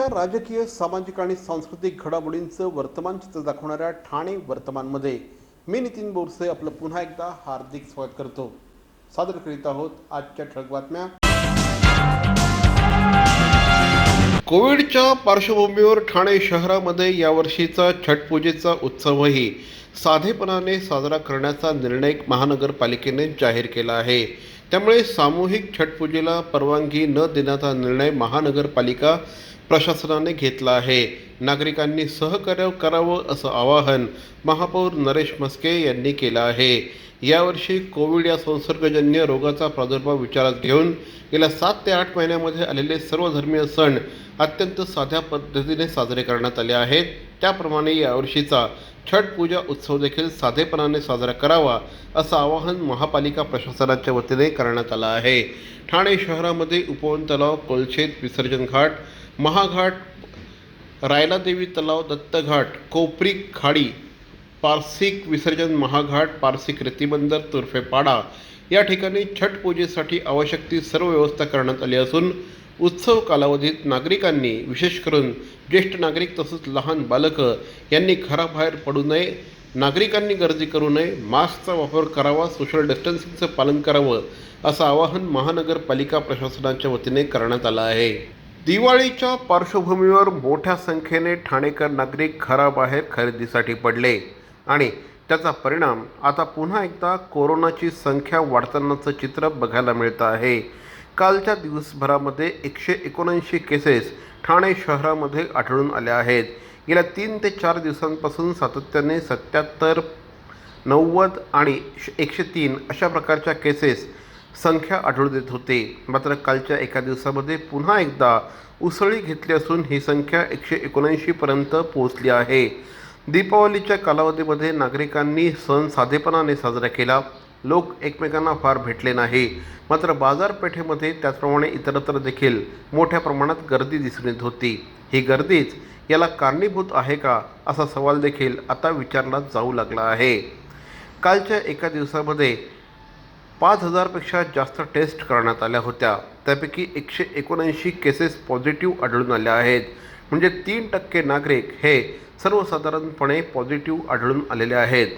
ठाण्याच्या राजकीय सामाजिक आणि सांस्कृतिक घडामोडींचं वर्तमान चित्र दाखवणाऱ्या ठाणे वर्तमानमध्ये मी नितीन बोरसे आपलं पुन्हा एकदा हार्दिक स्वागत करतो. सादर करीत आहोत आजच्या ठळक बातम्या. कोविडच्या पार्श्वभूमीवर ठाणे शहरामध्ये यावर्षीचा छटपूजेचा उत्सवही साधेपणाने साजरा करण्याचा निर्णय महानगरपालिकेने जाहीर केला आहे. त्यामुळे सामूहिक छटपूजेला परवानगी न देण्याचा निर्णय महानगरपालिका प्रशासनाने घेतला आहे. नागरिकांनी सहकार्य करावं असं आवाहन महापौर नरेश मस्के यांनी केलं आहे. यावर्षी कोविड या संसर्गजन्य रोगाचा प्रादुर्भाव विचारात घेऊन गेल्या सात ते आठ महिन्यामध्ये आलेले सर्व धर्मीय सण अत्यंत साध्या पद्धतीने साजरे करण्यात आले आहेत. त्याप्रमाणे यावर्षीचा छठ पूजा उत्सव देखील साधेपणाने साजरा करावा असं आवाहन महापालिका प्रशासनाच्या वतीने करण्यात आलं आहे. ठाणे शहरामध्ये उपवन तलाव कोलशेत विसर्जन घाट महाघाट रायलादेवी तलाव दत्तघाट कोपरी खाडी पारसिक विसर्जन महाघाट पारसिक रेतीबंदर तुर्फेपाडा या ठिकाणी छठ पूजेसाठी आवश्यक ती सर्व व्यवस्था करण्यात आली असून उत्सव कालावधीत नागरिकांनी विशेष करून ज्येष्ठ नागरिक तसंच लहान बालकं यांनी घराबाहेर पडू नये नागरिकांनी गर्दी करू नये मास्कचा वापर करावा सोशल डिस्टन्सिंगचं पालन करावं असं आवाहन महानगरपालिका प्रशासनाच्या वतीने करण्यात आलं आहे. दिवाळीच्या पार्श्वभूमीवर मोठ्या संख्येने ठाणेकर नागरिक घराबाहेर खरेदीसाठी पडले. आणि त्याचा परिणाम आता पुन्हा एकदा कोरोनाची संख्या वाढतानाचं चित्र बघायला मिळतं आहे. कालच्या दिवसभरामध्ये एकशे एकोणऐंशी केसेस ठाणे शहरामध्ये आढळून आल्या आहेत. गेल्या तीन ते चार दिवसांपासून सातत्याने सत्याहत्तर नव्वद आणि एकशे तीन अशा प्रकारच्या केसेस संख्या आढळून देत होते. मात्र कालच्या एका दिवसामध्ये पुन्हा एकदा उसळी घेतली असून ही संख्या एकशे एकोणऐंशीपर्यंत पोहोचली आहे. दीपावलीच्या कालावधीमध्ये नागरिकांनी सण साधेपणाने साजरा केला. लोक एकमेकांना फार भेटले नाही. मात्र बाजारपेठेमध्ये त्याचप्रमाणे इतरत्र देखील मोठ्या प्रमाणात गर्दी दिसून येत होती. ही गर्दीच याला कारणीभूत आहे का असा सवाल देखील आता विचारला जाऊ लागला आहे. कालच्या एका दिवसामध्ये पाच हजारपेक्षा जास्त टेस्ट करण्यात आल्या होत्या. त्यापैकी एकशे एकोणऐंशी केसेस पॉझिटिव्ह आढळून आल्या आहेत. म्हणजे तीन टक्के नागरिक हे सर्वसाधारणपणे पॉझिटिव्ह आढळून आलेले आहेत.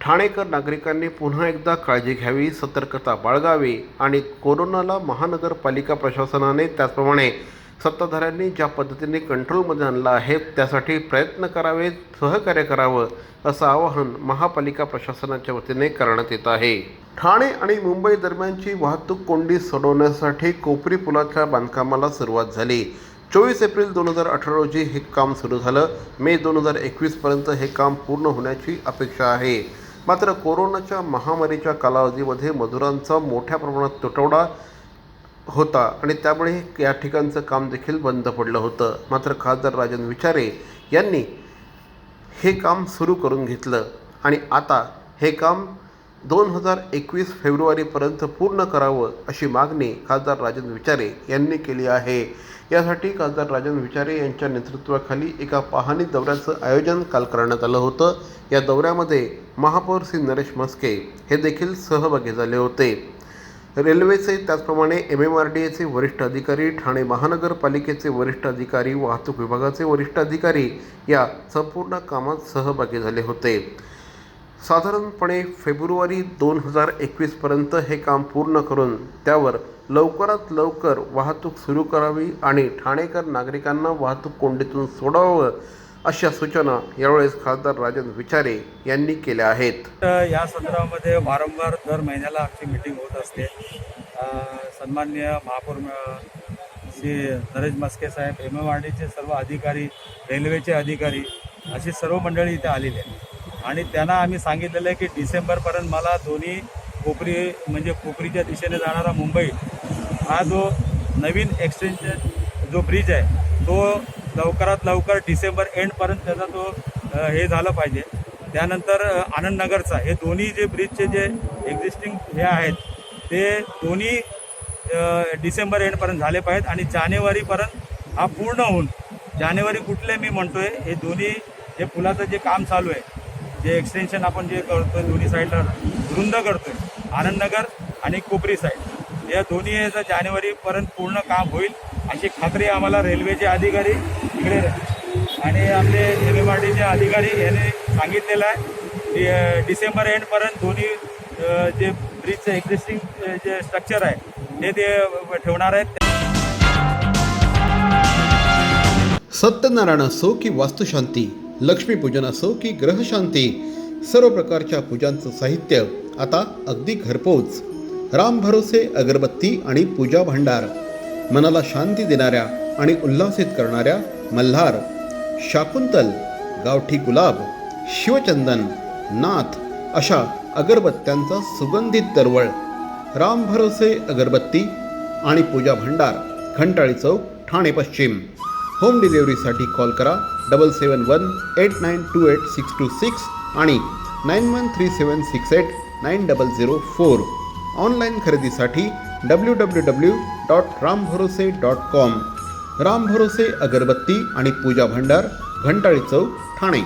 ठाणेकर नागरिकांनी पुन्हा एकदा काळजी घ्यावी सतर्कता बाळगावी आणि कोरोनाला महानगरपालिका प्रशासनाने त्याचप्रमाणे सत्ताधाऱ्यांनी ज्या पद्धतीने कंट्रोलमध्ये आणला आहे त्यासाठी प्रयत्न करावे सहकार्य करावं असं आवाहन महापालिका प्रशासनाच्या वतीने करण्यात येत आहे. ठाणे आणि मुंबई दरम्यानची वाहतूक कोंडी सोडवण्यासाठी कोपरी पुलाच्या बांधकामाला सुरुवात झाली. चोवीस एप्रिल दोन हजार अठरा रोजी हे काम सुरू झालं. मे दोन हजार एकवीसपर्यंत हे काम पूर्ण होण्याची अपेक्षा आहे. मात्र कोरोनाच्या महामारीच्या कालावधीमध्ये मजुरांचा मोठ्या प्रमाणात तुटवडा होता आणि त्यामुळे या ठिकाणचं काम देखील बंद पडलं होतं. मात्र खासदार राजन विचारे यांनी हे काम सुरू करून घेतलं आणि आता हे काम दोन हजार एकवीस फेब्रुवारीपर्यंत पूर्ण करावं अशी मागणी खासदार राजन विचारे यांनी केली आहे. यासाठी खासदार राजन विचारे यांच्या नेतृत्वाखाली एका पाहणी दौऱ्याचं आयोजन काल करण्यात आलं होतं. या दौऱ्यामध्ये महापौर श्री नरेश मस्के हे देखील सहभागी झाले होते. रेल्वेचे त्याचप्रमाणे एम एम आर डी एचे वरिष्ठ अधिकारी ठाणे महानगरपालिकेचे वरिष्ठ अधिकारी वाहतूक विभागाचे वरिष्ठ अधिकारी या संपूर्ण कामात सहभागी झाले होते. साधारणपणे फेब्रुवारी दोन हजार एकवीसपर्यंत हे काम पूर्ण करून त्यावर लवकरात लवकर वाहतूक सुरू करावी आणि ठाणेकर नागरिकांना वाहतूक कोंडीतून सोडावं अशा सूचना यावेळेस खासदार राजन विचारे यांनी केल्या आहेत. तर या संदर्भामध्ये वारंवार दर महिन्याला आमची मीटिंग होत असते. सन्मान्य महापौर श्री नरेश मस्के साहेब एम एम आर डीचे सर्व अधिकारी रेल्वेचे अधिकारी अशी सर्व मंडळी इथे आलेली आहेत. आणि त्यांना आम्ही सांगितलेलं आहे की डिसेंबरपर्यंत मला दोन्ही कोपरी म्हणजे कोपरीच्या दिशेने जाणारा मुंबई हा जो नवीन एक्सटेन्शन जो ब्रिज आहे तो लवकरात लवकर डिसेंबर एंडपर्यंत त्याचा तो हे झालं पाहिजे. त्यानंतर आनंदनगरचा हे दोन्ही जे ब्रिजचे जे एक्झिस्टिंग हे आहेत ते दोन्ही डिसेंबर एंडपर्यंत झाले पाहिजेत आणि जानेवारीपर्यंत हा पूर्ण होऊन जानेवारी कुठले मी म्हणतोय हे दोन्ही जे पुलाचं जे काम चालू आहे जे एक्सटेन्शन आपण जे करतोय दोन्ही साईडला रुंद करतोय. आनंदनगर आणि कोपरी साईड या दोन्ही याचं जानेवारीपर्यंत पूर्ण काम होईल अशी खात्री आम्हाला रेल्वेचे अधिकारी इकडे आणि आपले एम एम आर डीचे अधिकारी याने सांगितलेलं आहे. की डिसेंबर एंडपर्यंत दोन्ही जे ब्रिजचं एक्झिस्टिंग जे स्ट्रक्चर आहे हे ते ठेवणार आहेत. सत्यनारायण असो की वास्तुशांती लक्ष्मीपूजन असो की ग्रहशांती सर्व प्रकारच्या पूजांचं साहित्य आता अगदी घरपोच. राम भरोसे अगरबत्ती आणि पूजा भांडार मनाला शांती देणाऱ्या आणि उल्हासित करणाऱ्या मल्हार शाकुंतल गावठी गुलाब शिवचंदन नाथ अशा अगरबत्त्यांचा सुगंधित दरवळ राम भरोसे अगरबत्ती आणि पूजा भांडार घंटाळी चौक ठाणे पश्चिम. होम डिलिव्हरीसाठी कॉल करा double seven one eight nine two eight six two six आणि nine one three seven six eight nine double zero four. Online खरेदीसाठी W W W dot Ram Bharose dot com. Ram भरोसे अगरबत्ती आणि पूजा भंडार घंटाळी चौक ठाणे.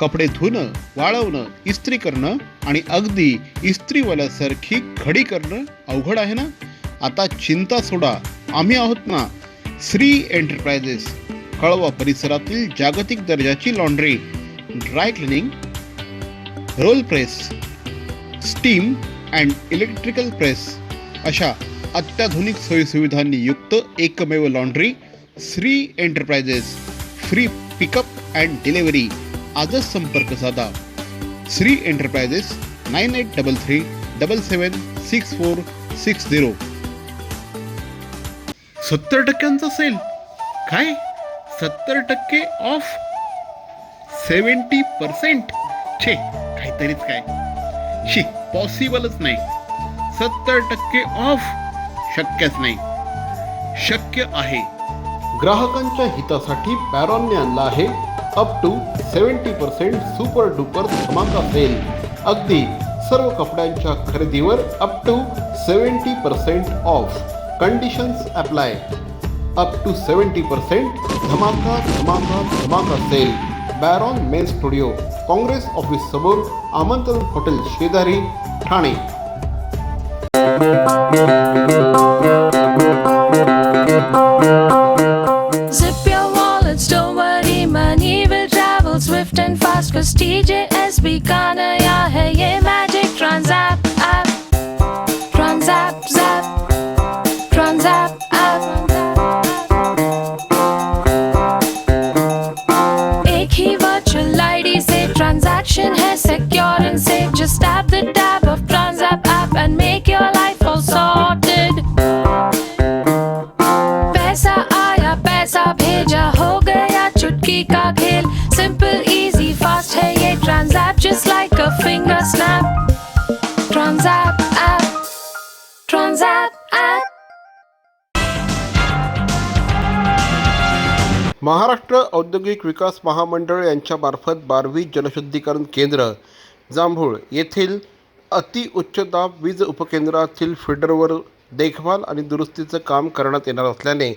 कपडे धुणं वाळवणं इस्त्री करणं आणि अगदी इस्त्रीवाल्यासारखी घडी करणं अवघड आहे ना? आता चिंता सोडा. आम्ही आहोत ना श्री एंटरप्राइजेस कळवा परिसरातील जागतिक दर्जाची laundry dry cleaning roll press steam and electrical press अशा अत्याधुनिक सोयीसुविधांनी युक्त एकमेव laundry Shri Enterprises free pickup and delivery. आजच संपर्क साधा. Shri Enterprises nine eight double three double seven six four six zero. सत्तर टक्क्यांचा सेल काय? सत्तर टक्के ऑफ सेवन्टी पर्सेंट छे काहीतरीच काय? शी पॉसिबलच नाही. सत्तर टक्के ऑफ शक्यच नाही. शक्य आहे. ग्राहकांच्या हितासाठी पॅरॉनने आणला आहे up to seventy percent super duper धमाका सेल अगदी सर्व कपड्यांच्या खरेदीवर up to seventy percent off conditions apply up to seventy percent धमाका धमाका धमाका sale Baron men studio Congress office समोर आमंत्रण हॉटेल शेजारी Thane Zip your wallets, don't worry, money will travel swift and fast. Cause TJSB का नया है महाराष्ट्र औद्योगिक विकास महामंडळ यांच्यामार्फत बारवी जलशुद्धीकरण केंद्र जांभूळ येथील अतिउच्च दाब वीज उपकेंद्रातील फिडरवर देखभाल आणि दुरुस्तीचं काम करण्यात येणार असल्याने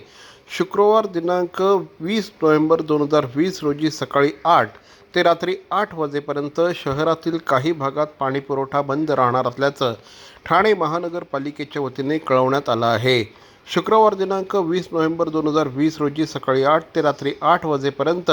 शुक्रवार दिनांक वीस नोव्हेंबर दोन हजार वीस रोजी सकाळी आठ ते रात्री आठ वाजेपर्यंत शहरातील काही भागात पाणीपुरवठा बंद राहणार असल्याचं ठाणे महानगरपालिकेच्या वतीने कळवण्यात आलं आहे. शुक्रवार दिनांक वीस नोव्हेंबर दोन हजार वीस रोजी सकाळी आठ ते रात्री आठ वाजेपर्यंत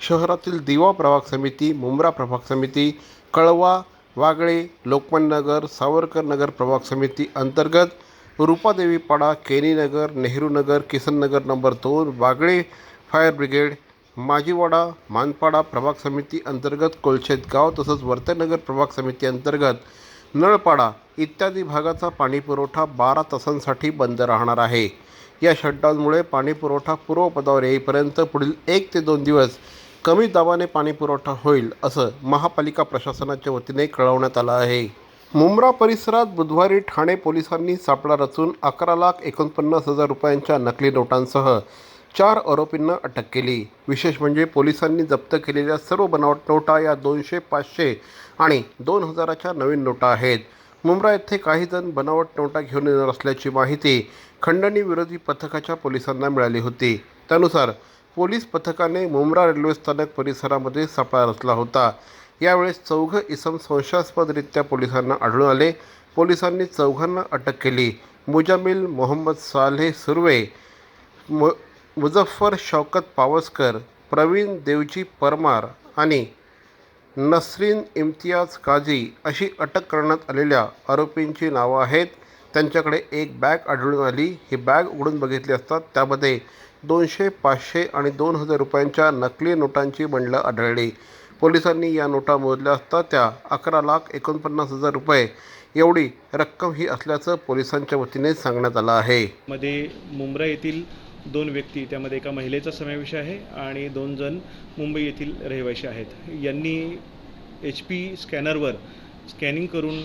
शहरातील दिवा प्रभाग समिती मुंब्रा प्रभाग समिती कळवा वागळे लोकमान्यनगर सावरकर नगर प्रभाग समिती अंतर्गत रूपादेवीपाडा केनीनगर नेहरू नगर नंबर दोन वागळे फायर ब्रिगेड माजीवाडा मानपाडा प्रभाग समिती अंतर्गत कोलशेत गाव तसंच वर्तनगर प्रभाग समिती अंतर्गत नळपाडा इत्यादी भागाचा पाणीपुरवठा बारा तासांसाठी बंद राहणार आहे. या शटडाऊनमुळे पाणीपुरवठा पूर्वपदावर येईपर्यंत पुढील एक ते दोन दिवस कमी दाबाने पाणीपुरवठा होईल असं महापालिका प्रशासनाच्या वतीने कळवण्यात आलं आहे. मुंब्रा परिसरात बुधवारी ठाणे पोलिसांनी सापळा रचून अकरा लाख एकोणपन्नास हजार रुपयांच्या नकली नोटांसह चार आरोपींना अटक केली. विशेष म्हणजे पोलिसांनी जप्त केलेल्या सर्व बनावट नोटा या दोनशे पाचशे आणि दोन हजाराच्या नवीन नोटा आहेत. मुंब्रा येथे काही जण बनावट नोटा घेऊन येणार असल्याची माहिती खंडणी विरोधी पथकाच्या पोलिसांना मिळाली होती. त्यानुसार पोलीस पथकाने मुंब्रा रेल्वे स्थानक परिसरामध्ये सापळा रचला होता. यावेळेस चौघं इसम संशयास्पदरित्या पोलिसांना आढळून आले. पोलिसांनी चौघांना अटक केली. मुजामिल मोहम्मद सालेह सुर्वे मु मुझफ्फर शौकत पावसकर प्रवीण देवजी परमार आणि नसरीन इम्तियाज काझी अशी अटक करण्यात आलेल्या आरोपींची नावं आहेत. त्यांच्याकडे एक बॅग आढळून आली. ही बॅग उघडून बघितली असतात त्यामध्ये दोनशे पाचशे आणि दोन हजार रुपयांच्या नकली नोटांची बंडलं आढळली. पोलिसांनी या नोटा मोजल्या असता त्या अकरा लाख एकोणपन्नास हजार रुपये एवढी रक्कम ही असल्याचं पोलिसांच्या वतीने सांगण्यात आलं आहे. मध्ये मुंब्रा येथील दोन व्यक्ती त्यामध्ये एका महिलेचा समावेश आहे आणि दोन जण मुंबई येथील रहिवाशी आहेत. यांनी एच पी स्कॅनरवर स्कॅनिंग करून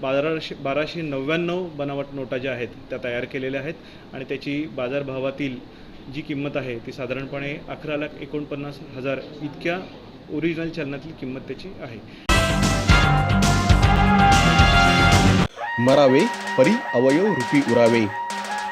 बाराशे बाराशे नव्याण्णव बनावट नोटा ज्या आहेत त्या तयार केलेल्या आहेत आणि त्याची बाजारभावातील जी किंमत आहे ती साधारणपणे अकरा लाख एकोणपन्नास हजार इतक्या ओरिजिनल चलनातील किंमत त्याची आहे. मरावे परी अवयव रुपी उरावे.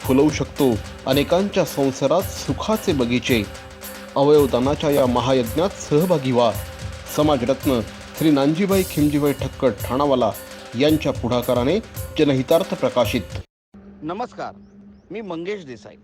फुलवू शकतो. अनेकांच्या संसारात सुखाचे बगीचे. अवयवदानाच्या या महायज्ञात सहभागी व्हा. समाजरत्न श्री नानजीबाई खिमजीबाई ठक्कर ठाणावाला यांच्या पुढाकाराने जनहितार्थ प्रकाशित. नमस्कार. मी मंगेश देसाई.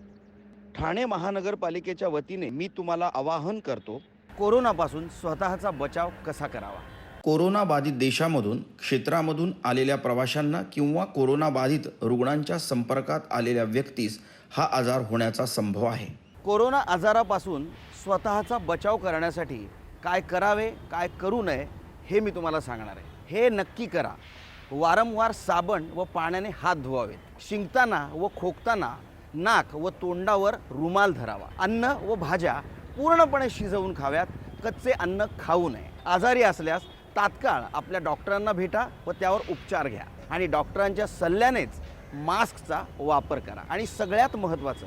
ठाणे महानगरपालिकेच्या वतीने मी तुम्हाला आवाहन करतो कोरोनापासून स्वतःचा बचाव कसा करावा? कोरोनाबाधित देशामधून क्षेत्रामधून आलेल्या प्रवाशांना किंवा कोरोनाबाधित रुग्णांच्या संपर्कात आलेल्या व्यक्तीस हा आजार होण्याचा संभव आहे. कोरोना आजारापासून स्वतःचा बचाव करण्यासाठी काय करावे काय करू नये हे मी तुम्हाला सांगणार आहे. हे नक्की करा. वारंवार साबण व पाण्याने हात धुवावेत. शिंकताना व खोकताना नाक व तोंडावर रुमाल धरावा. अन्न व भाज्या पूर्णपणे शिजवून खाव्यात. कच्चे अन्न खाऊ नये. आजारी असल्यास तात्काळ आपल्या डॉक्टरांना भेटा व त्यावर उपचार घ्या. आणि डॉक्टरांच्या सल्ल्यानेच मास्कचा वापर करा. आणि सगळ्यात महत्त्वाचं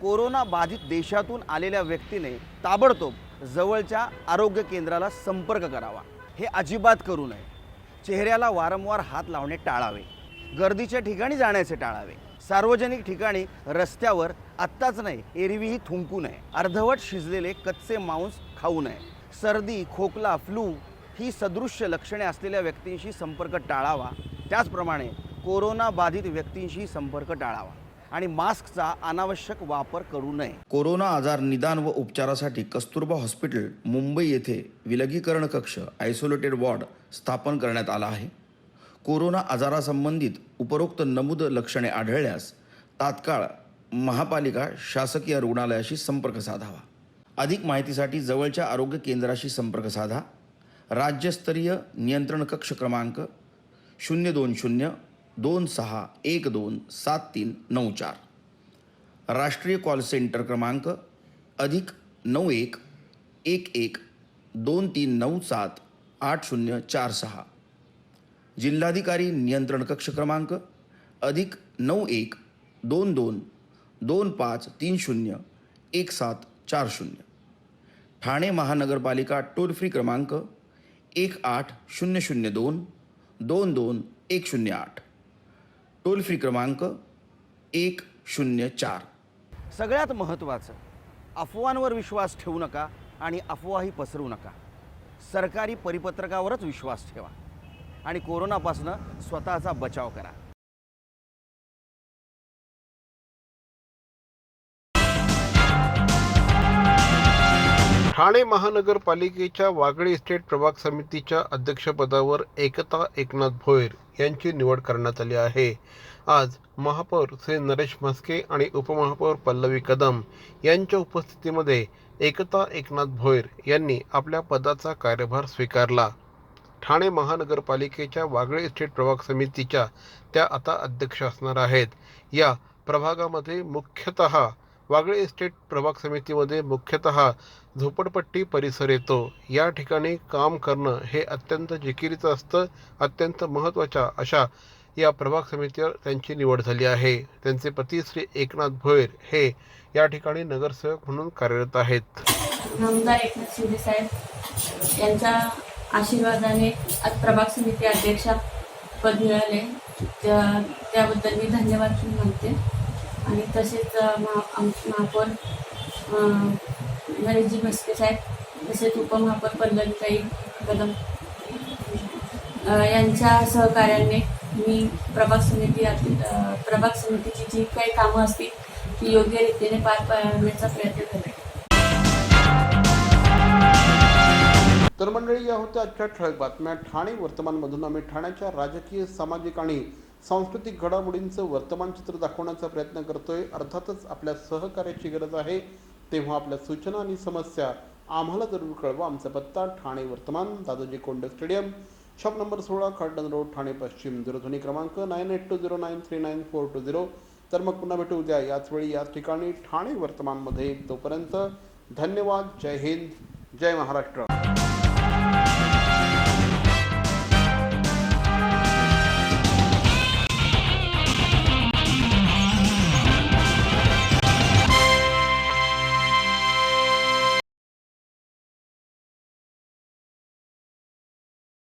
कोरोना बाधित देशातून आलेल्या व्यक्तीने ताबडतोब जवळच्या आरोग्य केंद्राला संपर्क करावा. हे अजिबात करू नये. चेहऱ्याला वारंवार हात लावणे टाळावे. गर्दीच्या ठिकाणी जाण्याचे टाळावे. सार्वजनिक ठिकाणी रस्त्यावर आत्ताच नाही एरवीही थुंकू नये. अर्धवट शिजलेले कच्चे मांस खाऊ नये. सर्दी खोकला फ्लू ही सदृश्य लक्षणे असलेल्या व्यक्तींशी संपर्क टाळावा. त्याचप्रमाणे कोरोना बाधित व्यक्तींशी संपर्क टाळावा. आणि मास्कचा अनावश्यक वापर करू नये. कोरोना आजार निदान व उपचारासाठी कस्तुरबा हॉस्पिटल मुंबई येथे विलगीकरण कक्ष आयसोलेटेड वॉर्ड स्थापन करण्यात आला आहे. कोरोना आजारासंबंधित उपरोक्त नमूद लक्षणे आढळल्यास तात्काळ महापालिका शासकीय रुग्णालयाशी संपर्क साधावा. अधिक माहितीसाठी जवळच्या आरोग्य केंद्राशी संपर्क साधा. राज्यस्तरीय नियंत्रण कक्ष क्रमांक शून्य दोन शून्य दोन सहा एक दोन सात तीन नऊ चार. राष्ट्रीय कॉल सेंटर क्रमांक अधिक नऊ एक एक एक दोन तीन नऊ सात आठ शून्य चार सहा. जिल्हाधिकारी नियंत्रण कक्ष क्रमांक अधिक नऊ एक दोन दोन दोन पाच तीन शून्य एक सात चार शून्य. ठाणे महानगरपालिका टोल फ्री क्रमांक एक आठ शून्य शून्य दोन दोन दोन एक शून्य आठ. टोल फ्री क्रमांक एक शून्य चार. सगळ्यात महत्त्वाचं अफवांवर विश्वास ठेवू नका आणि अफवाही पसरवू नका. सरकारी परिपत्रकावरच विश्वास ठेवा. आणि कोरोनापासून स्वतःचा बचाव करा. ठाणे महानगरपालिकेच्या वागळे इस्टेट प्रभाग समितीच्या अध्यक्षपदावर एकता एकनाथ भोईर यांची निवड करण्यात आली आहे. आज महापौर श्री नरेश म्हस्के आणि उपमहापौर पल्लवी कदम यांच्या उपस्थितीमध्ये एकता एकनाथ भोईर यांनी आपल्या पदाचा कार्यभार स्वीकारला. ठाणे महानगरपालिकेच्या वागळे इस्टेट प्रभाग समितीच्या त्या आता अध्यक्ष असणार आहेत. या प्रभागामध्ये मुख्यतः वागळे इस्टेट प्रभाग समितीमध्ये मुख्यतः झोपडपट्टी परिसर येतो. या ठिकाणी काम करणं हे अत्यंत जिकिरीचं असतं अत्यंत महत्त्वाच्या अशा या प्रभाग समितीवर त्यांची निवड झाली आहे. त्यांचे पती श्री एकनाथ भोयर हे या ठिकाणी नगरसेवक म्हणून कार्यरत आहेत. नामदार एकनाथ शिंदे साहेब. यांच्या आशीर्वादाने आज प्रभाग समिती अध्यक्षा पद मिळाले. त्याबद्दल मी धन्यवाद म्हणते. आणि तसेच महा आम महापौर गणेशजी म्हस्के साहेब तसेच उपमहापौर पल्लवीताई कदम यांच्या सहकार्याने मी प्रभाग समिती प्रभाग समितीची जी काही कामं असतील ती योग्य रीतीने पार पाडण्याचा प्रयत्न करेन तर मंडळी या होत्या आजच्या ठळक बातम्या. ठाणे वर्तमानमधून आम्ही ठाण्याच्या राजकीय सामाजिक आणि सांस्कृतिक घडामोडींचं वर्तमान चित्र दाखवण्याचा प्रयत्न करतोय. अर्थातच आपल्या सहकार्याची गरज आहे. तेव्हा आपल्या सूचना आणि समस्या आम्हाला जरूर कळवा. आमचा पत्ता ठाणे वर्तमान Dadoji Kond stadium. Shop number सोळा खड्डन रोड ठाणे पश्चिम. दूरध्वनी क्रमांक nine eight two zero nine three nine four two zero. तर मग पुन्हा भेटू उद्या. याच वेळी याच ठिकाणी ठाणे वर्तमानमध्ये तोपर्यंत धन्यवाद. जय हिंद. जय महाराष्ट्र.